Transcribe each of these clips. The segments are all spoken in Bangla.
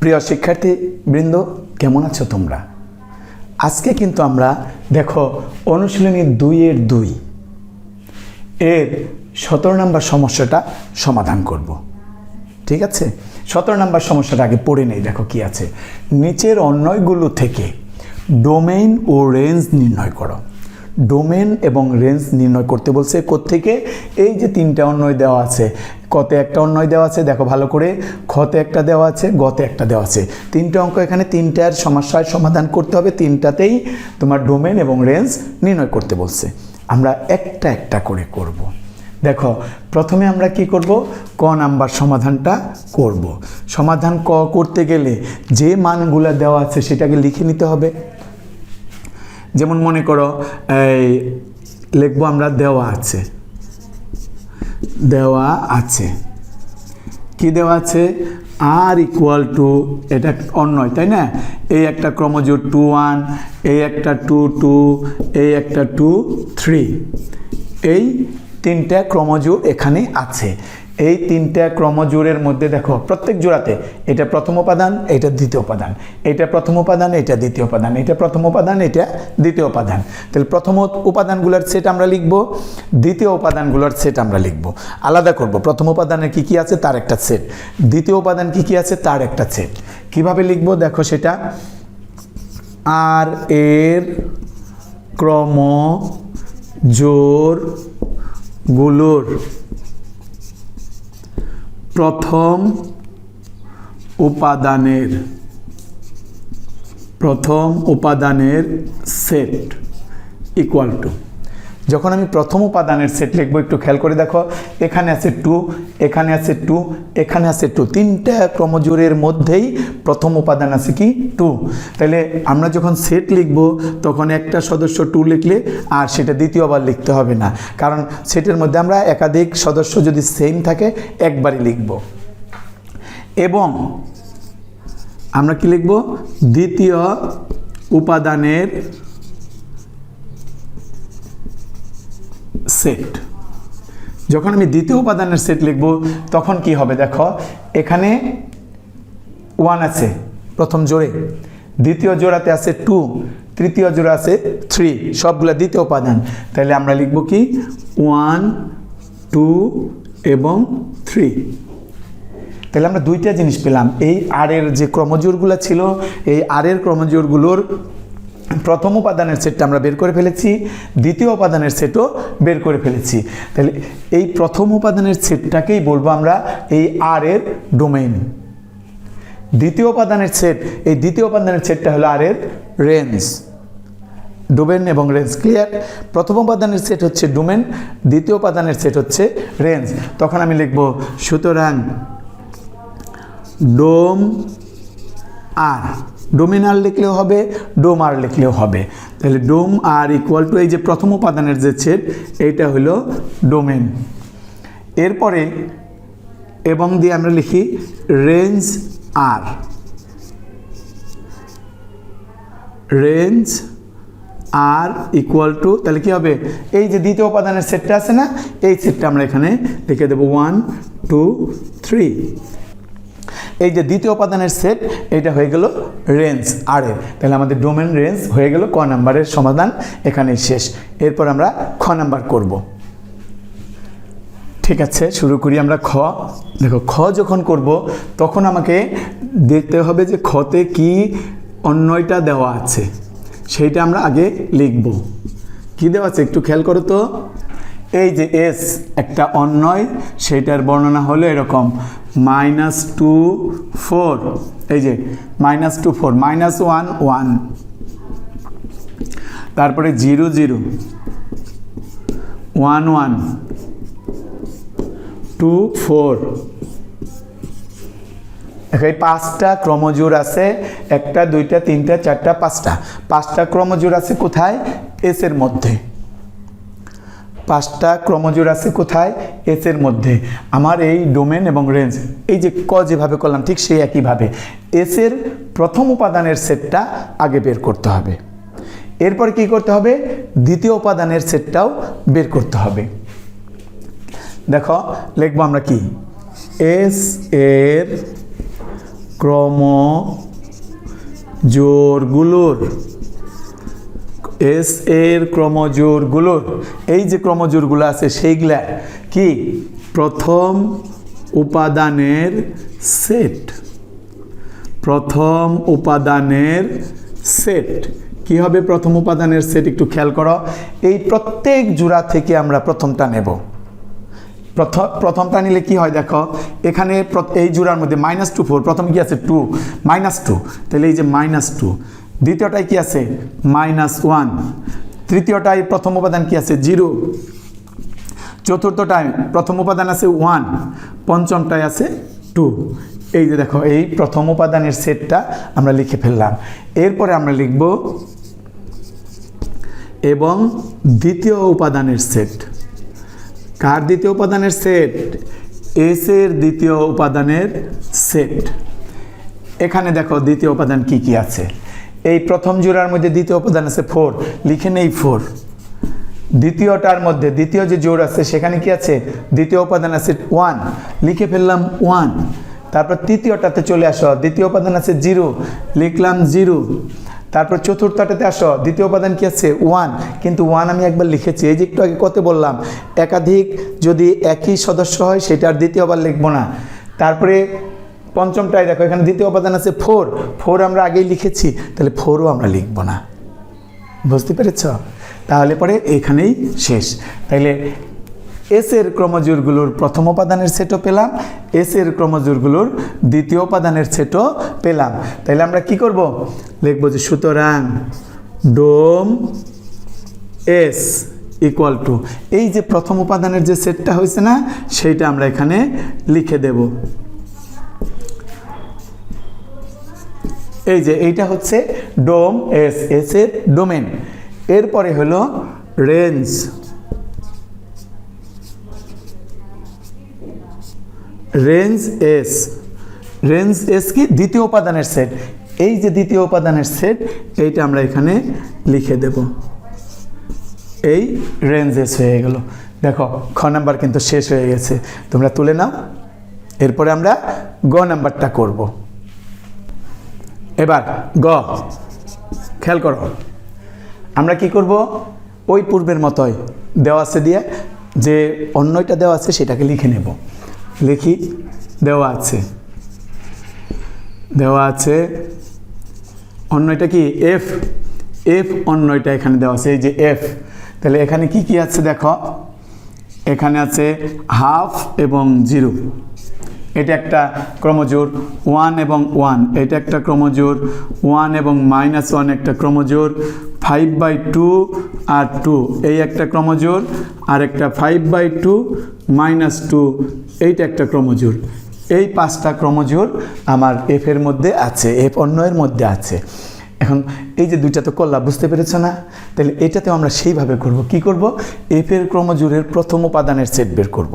প্রিয় শিক্ষার্থী বৃন্দ, কেমন আছো তোমরা? আজকে কিন্তু আমরা দেখো অনুশীলনী দুইয়ের দুই। এর সতেরো নম্বর সমস্যাটা সমাধান করব। ঠিক আছে? সতেরো নম্বর সমস্যাটা আগে পড়ে নেই, দেখো কি আছে। নিচের অন্যয়গুলো থেকে ডোমেইন ও রেঞ্জ নির্ণয় করো। ডোমেন এবং রেঞ্জ নির্ণয় করতে বলছে থেকে এই যে তিনটা অন্যয় দেওয়া আছে, কতে একটা অন্যয় দেওয়া আছে, দেখো ভালো করে, খতে একটা দেওয়া আছে, গতে একটা দেওয়া আছে। তিনটা অঙ্ক এখানে তিনটার সমস্যার সমাধান করতে হবে, তিনটাতেই তোমার ডোমেন এবং রেঞ্জ নির্ণয় করতে বলছে। আমরা একটা একটা করে করব। দেখো, প্রথমে আমরা কি করব? ক নাম্বার সমাধানটা করব। সমাধান ক করতে গেলে যে মানগুলো দেওয়া আছে সেটাকে লিখে নিতে হবে। যেমন মনে করো, এই লিখব আমরা দেওয়া আছে। দেওয়া আছে। কি দেওয়া আছে? আর ইকুয়াল টু এটা অন্যয়, তাই না? এই একটা ক্রমজোর টু ওয়ান এই একটা টু টু এই একটা টু থ্রি এই তিনটা ক্রমজোর এখানে আছে। এই তিনটা ক্রমজোড়ের মধ্যে দেখো, প্রত্যেক জোড়াতে এটা প্রথম উপাদান, এটা দ্বিতীয় উপাদান। এটা প্রথম উপাদান, এটা দ্বিতীয় উপাদান। এটা প্রথম উপাদান, এটা দ্বিতীয় উপাদান। তাহলে প্রথম উপাদানগুলোর সেট আমরা লিখব, দ্বিতীয় উপাদানগুলোর সেট আমরা লিখব। আলাদা করব, প্রথম উপাদানের কি কি আছে? তার একটা সেট দ্বিতীয় উপাদান কি কি আছে? তার একটা সেট কীভাবে লিখব? দেখো সেটা আর এর ক্রম জোরগুলোর প্রথম উপাদানের প্রথম উপাদানের সেট ইকুয়াল টু যখন আমি প্রথম উপাদানের সেট লিখব, একটু খেয়াল করে দেখো, এখানে আছে টু এখানে আছে টু এখানে আছে টু তিনটা ক্রমজোরের মধ্যেই প্রথম উপাদান আছে কি? টু তাহলে আমরা যখন সেট লিখব, তখন একটা সদস্য টু লিখলে আর সেটা দ্বিতীয়বার লিখতে হবে না। কারণ সেটের মধ্যে আমরা একাধিক সদস্য যদি সেম থাকে, একবারই লিখব। এবং আমরা কি লিখব? দ্বিতীয় উপাদানের সেট যখন আমি দ্বিতীয় উপাদানের সেট লিখব, তখন কি হবে দেখো? এখানে ওয়ান আছে, প্রথম জোড়ে। দ্বিতীয় জোড়াতে আছে টু তৃতীয় জোড়া আছে থ্রি সবগুলো দ্বিতীয় উপাদান। তাহলে আমরা লিখব কি? ওয়ান টু এবং থ্রি তাহলে আমরা দুইটা জিনিস পেলাম। এই আরের যে ক্রমজোরগুলো ছিল, এই আরের ক্রমজোরগুলোর প্রথম উপাদানের সেটটা আমরা বের করে ফেলেছি, দ্বিতীয় উপাদানের সেটও বের করে ফেলেছি। তাহলে এই প্রথম উপাদানের সেটটাকেই বলব আমরা এই আর এর ডোমেইন দ্বিতীয় উপাদানের সেট, এই দ্বিতীয় উপাদানের সেটটা হলো আর এর রেঞ্জ ডোমেন এবং রেঞ্জ ক্লিয়ার প্রথম উপাদানের সেট হচ্ছে ডোমেন দ্বিতীয় উপাদানের সেট হচ্ছে রেঞ্জ তখন আমি লিখব, সুতরাং ডোম আর ডোমেন আর লিখলেও হবে, ডোম আর লিখলেও হবে। তাহলে ডোম আর ইকুয়াল টু এই যে প্রথম উপাদানের যে সেট এইটা হলো ডোমেন। এরপরে এবং দিয়ে আমরা লিখি range R. Range R equal to তাহলে কী হবে? এই যে দ্বিতীয় উপাদানের সেটটা আছে না, এই সেটটা আমরা এখানে লিখে দেবো ওয়ান টু থ্রি এই যে দ্বিতীয় উপাদানের সেট এটা হয়ে গেল রেঞ্জ আর এর তাহলে আমাদের ডোমেন রেঞ্জ হয়ে গেল ক নাম্বারের সমাধান এখানে শেষ। এরপর আমরা খ নাম্বার করব। ঠিক আছে, শুরু করি আমরা খ। দেখো, খ যখন করব, তখন আমাকে দেখতে হবে যে খতে কি অন্যয়টা দেওয়া আছে। সেইটা আমরা আগে লিখব। কি দেওয়া আছে? একটু খেয়াল করো তো। এই যে এস একটা অন্যয় সেটার বর্ণনা হলো এরকম, মাইনাস টু ফোর। এই যে, minus two four, minus one one. তারপরে zero zero. One one. Two, four. এই পাঁচটা ক্রমজোর আছে, একটা, দুইটা, তিনটা, চারটা, পাঁচটা। পাঁচটা ক্রমজোর আছে কোথায়? এস এর মধ্যে। পাঁচটা ক্রমজোর আছে কোথায়? এস এর মধ্যে। আমার এই ডোমেন এবং রেঞ্জ এই যে ক যেভাবে করলাম, ঠিক সেই একইভাবে। এস এর প্রথম উপাদানের সেটটা আগে বের করতে হবে। এরপর কি করতে হবে? দ্বিতীয় উপাদানের সেটটাও বের করতে হবে। দেখো, লিখব আমরা কি? এস এর ক্রম জোরগুলোর এস এর ক্রমজোরগুলোর, এই যে ক্রমজোরগুলো আছে সেইগুলা কি? প্রথম উপাদানের সেট। প্রথম উপাদানের সেট। কি হবে প্রথম উপাদানের সেট? একটু খেয়াল করো। এই প্রত্যেক জোড়া থেকে আমরা প্রথমটা নেব। প্রথম প্রথমটা নিলে কি হয় দেখো, এখানে এই জোড়ার মধ্যে মাইনাস টু ফোর প্রথম কি আছে? টু মাইনাস টু তাহলে এই যে মাইনাস টু দ্বিতীয়টায় কি আছে? Minus one. তৃতীয়টায় প্রথম উপাদান কি আছে? জিরো। চতুর্থটায় প্রথম উপাদান আছে ওয়ান। পঞ্চমটায় আছে টু। এই যে দেখো, এই প্রথম উপাদানের সেটটা আমরা লিখে ফেললাম। এরপরে আমরা লিখব এবং দ্বিতীয় উপাদানের সেট। কার দ্বিতীয় উপাদানের সেট? এস এর দ্বিতীয় উপাদানের সেট। এখানে দেখো দ্বিতীয় উপাদান কি কি আছে? এই প্রথম জোড়ার মধ্যে দ্বিতীয় উপাদান আছে ফোর। লিখে নেই ফোর। দ্বিতীয়টার মধ্যে, দ্বিতীয় যে জোড় আছে, সেখানে কি আছে? দ্বিতীয় উপাদান আছে ওয়ান লিখে ফেললাম ওয়ান তারপর তৃতীয়টাতে চলে আসো। দ্বিতীয় উপাদান আছে জিরো লিখলাম জিরো তারপর চতুর্থটাতে আসো। দ্বিতীয় উপাদান কি আছে? ওয়ান কিন্তু ওয়ান আমি একবার লিখেছি। এই যে একটু আগে কত বললাম, একাধিক যদি একই সদস্য হয় সেটা আর দ্বিতীয়বার লিখব না। তারপরে পঞ্চমটায় দেখো, এখানে দ্বিতীয় উপাদান আছে ফোর। ফোর আমরা আগেই লিখেছি, তাহলে ফোরও আমরা লিখব না। বুঝতে পেরেছ? তাহলে পরে এখানেই শেষ। তাইলে এস এর ক্রমজোরগুলোর প্রথম উপাদানের সেটও পেলাম এস এর ক্রমজোরগুলোর দ্বিতীয় উপাদানের সেটও পেলাম। তাইলে আমরা কি করব? লিখব যে সুতরাং ডোম এস ইকুয়াল টু এই যে প্রথম উপাদানের যে সেটটা হয়েছে না, সেইটা আমরা এখানে লিখে দেব। এই যে এইটা হচ্ছে ডোম, এস এস এর ডোমেন। এরপরে হলো range. Range S. Range S কি? দ্বিতীয় উপাদানের সেট। এই যে দ্বিতীয় উপাদানের সেট, এইটা আমরা এখানে লিখে দেব। এই রেঞ্জ এস হয়ে গেল। দেখো, খ নাম্বার কিন্তু শেষ হয়ে গেছে। তোমরা তুলে নাও। এরপরে আমরা গ নাম্বারটা করব। এবার গ। খেয়াল করো। আমরা কি করব? ওই পূর্বের মতোই দেওয়া আছে দিয়ে যে অন্যটা দেওয়া আছে সেটাকে লিখে নেব। লিখি, দেওয়া আছে। দেওয়া আছে অন্যটা কি? এফ এফ অন্যটা এখানে দেওয়া আছে, এই যে এফ তাহলে এখানে কি কি আছে দেখো? এখানে আছে হাফ এবং জিরো এটা একটা ক্রমজোর ওয়ান এবং ওয়ান, এটা একটা ক্রমজোর ওয়ান এবং মাইনাস ওয়ান একটা ক্রমজোর, ফাইভ বাই টু আর টু, এই একটা ক্রমজোর আর একটা five by two minus two, এইটা একটা ক্রমজোর। এই পাঁচটা ক্রমজোর আমার এফের মধ্যে আছে, এফ অন্যের মধ্যে আছে। এখন এই যে দুইটা তো করলাম বুঝতে পেরেছ না? তাহলে এটাতেও আমরা সেইভাবে করব। কি করব? এফের ক্রমজোরের প্রথম উপাদানের সেট বের করব।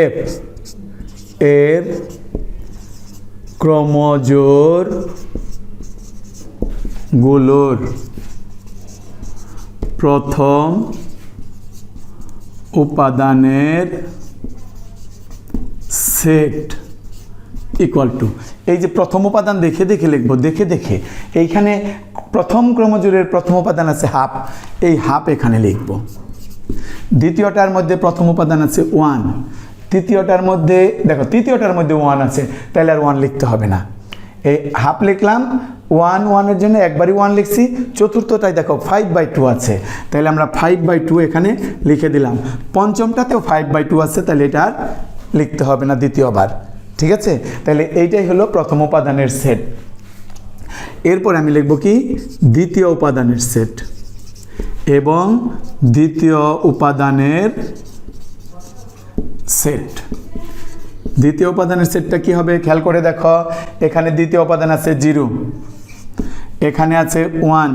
এফ এর ক্রমজোরগুলোর প্রথম উপাদানের সেট ইকুয়াল টু এই যে প্রথম উপাদান দেখে দেখে লিখব, দেখে দেখে। এইখানে প্রথম ক্রমজোরের প্রথম উপাদান আছে হাফ। এই হাফ এখানে লিখব। দ্বিতীয়টার মধ্যে প্রথম উপাদান আছে ওয়ান তৃতীয়টার মধ্যে, দেখো, তৃতীয়টার মধ্যে ওয়ান আছে, তাহলে আর ওয়ান লিখতে হবে না। এই হাফ লিখলাম ওয়ান ওয়ানের জন্য একবারই ওয়ান লিখছি, চতুর্থটায় দেখো ফাইভ বাই টু আছে। তাহলে আমরা ফাইভ বাই টু এখানে লিখে দিলাম। পঞ্চমটাতেও ফাইভ বাই টু আছে, তাহলে এটা আর লিখতে হবে না দ্বিতীয়বার। ঠিক আছে? তাহলে এইটাই হলো প্রথম উপাদানের সেট এরপর আমি লিখব কি? দ্বিতীয় উপাদানের সেট এবং দ্বিতীয় উপাদানের সেট। দ্বিতীয় উপাদানের সেটটা কি হবে? খেয়াল করে দেখো, এখানে দ্বিতীয় উপাদান আছে জিরো, এখানে আছে ওয়ান,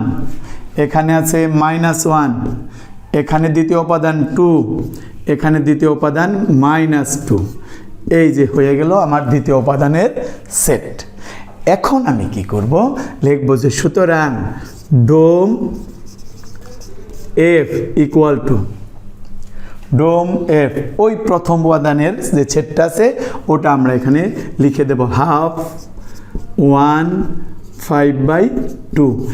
এখানে আছে মাইনাস ওয়ান, এখানে দ্বিতীয় উপাদান টু, এখানে দ্বিতীয় উপাদান মাইনাস টু। এই যে হয়ে গেল আমার দ্বিতীয় উপাদানের সেট। এখন আমি কি করব? লিখব যে সুতরাং dom F equal to dom F, ওই প্রথম উপাদানের যে সেটটা আছে, ওটা আমরা এখানে লিখে দেব half one five by two.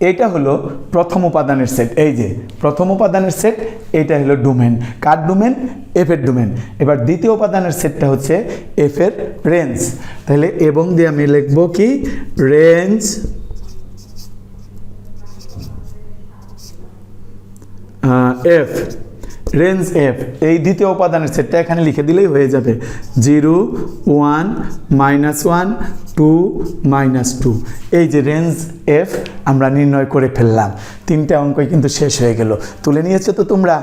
এটা হলো প্রথম উপাদানের সেট। এই যে, প্রথম উপাদানের সেট, এটা হলো ডোমেন। কার ডোমেন? এফের ডোমেন। এবার দ্বিতীয় উপাদানের সেটটা হচ্ছে এফের রেঞ্জ। তাহলে এবং দিয়ে আমি লিখব কি? Range F. রেঞ্জ এফ, এই দ্বিতীয় উপাদানের সেটটা এখানে লিখে দিলেই হয়ে যাবে। Zero, one, minus one, two, minus two. এই যে রেঞ্জ এফ আমরা নির্ণয় করে ফেললাম। তিনটে অঙ্কই কিন্তু শেষ হয়ে গেল। তুলে নিয়েছো তো তোমরা?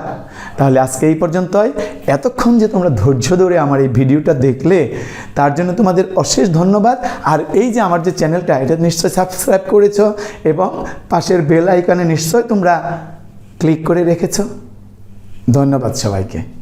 তাহলে আজকে এই পর্যন্তই। এতক্ষণ যে তোমরা ধৈর্য ধরে আমার এই ভিডিওটা দেখলে, তার জন্য তোমাদের অশেষ ধন্যবাদ। আর এই যে আমার যে চ্যানেলটা, এটা নিশ্চয়ই সাবস্ক্রাইব করেছ এবং পাশের বেল আইকনে নিশ্চয়ই তোমরা ক্লিক করে রেখেছো। ধন্যবাদ সবাইকে।